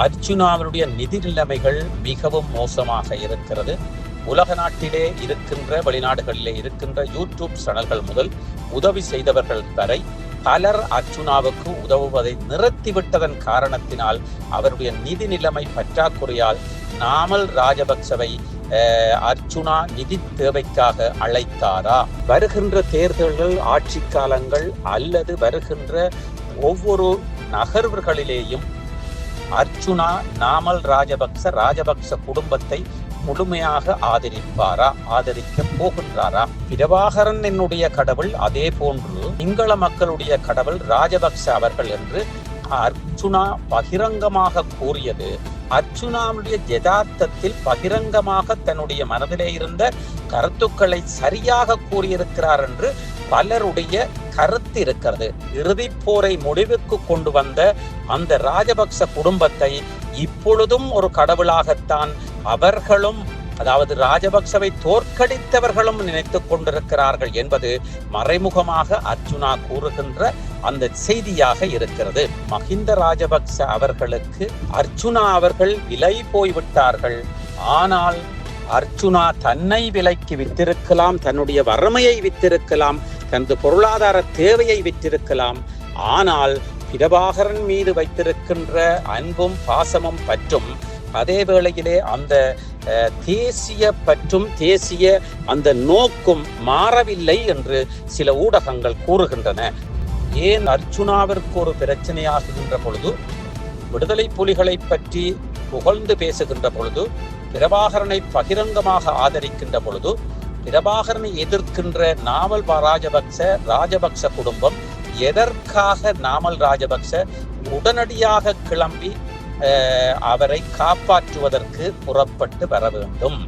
அர்ஜுனாவினுடைய நிதி நிலைமைகள் மிகவும் மோசமாக இருக்கிறது. உலக நாட்டிலே இருக்கின்ற வெளிநாடுகளிலே இருக்கின்ற யூடியூப் சேனல்கள் முதல் உதவி செய்தவர்கள் வரை பலர் அர்ஜுனாவுக்கு உதவுவதை நிறுத்திவிட்டதன் காரணத்தினால் அவருடைய நிதி நிலைமை பற்றாக்குறையால் நாமல் ராஜபக்சவை அர்ஜுனா நிதி தேவைக்காக அழைத்தாரா? வருகின்ற தேர்தல்கள் ஆட்சி காலங்கள் அல்லது வருகின்ற ஒவ்வொரு நகர்வுகளிலேயும் அர்ஜுனா நாமல் ராஜபக்ச ராஜபக்ச குடும்பத்தை முழுமையாக ஆதரிப்பாரா? ஆதரிக்க போகின்றாரா? பிரபாகரன் என்னுடைய கடவுள் அதே போன்று சிங்கள மக்களுடைய கடவுள் ராஜபக்ச அவர்கள் என்று அர்ஜுனா பகிரங்கமாக கூறியது. அர்ஜுனாவுடைய யதார்த்தத்தில் பகிரங்கமாக தன்னுடைய மனதிலே இருந்த கருத்துக்களை சரியாக கூறியிருக்கிறார் என்று பலருடைய கருத்து இருக்கிறது. இறுதிப் போரை முடிவுக்கு கொண்டு வந்த அந்த ராஜபக்ச குடும்பத்தை இப்பொழுதும் ஒரு கடவுளாகத்தான் அவர்களும் அதாவது ராஜபக்சவை தோற்கடித்தவர்களும் நினைத்துக் கொண்டிருக்கிறார்கள் என்பது மறைமுகமாக அர்ஜுனா கூறுகின்ற அந்த செய்தியாக இருக்கிறது. மஹிந்த ராஜபக்ச அவர்களுக்கு அர்ஜுனா அவர்கள் விலை போய்விட்டார்கள். ஆனால் அர்ஜுனா தன்னை விலைக்கு வித்திருக்கலாம் தன்னுடைய வறுமையை வித்திருக்கலாம். தனது பொருளாதார தேவையை விற்றிருக்கலாம். ஆனால் பிரபாகரன் மீது வைத்திருக்கின்ற அன்பும் பாசமும் பற்றும் அதே வேளையிலே அந்த தேசிய பற்றும் தேசிய அந்த நோக்கும் மாறவில்லை என்று சில ஊடகங்கள் கூறுகின்றன. ஏன் அர்ஜுனாவிற்கு ஒரு பிரச்சனையாகுகின்ற பொழுது விடுதலை புலிகளை பற்றி புகழ்ந்து பேசுகின்ற பொழுது பிரபாகரனை பகிரங்கமாக ஆதரிக்கின்ற பொழுது பிரபாகரனை எதிர்க்கின்ற நாமல் ராஜபக்ச ராஜபக்ச குடும்பம் எதற்காக நாமல் ராஜபக்ச உடனடியாக கிளம்பி அவரை காப்பாற்றுவதற்கு புறப்பட்டு வர வேண்டும்?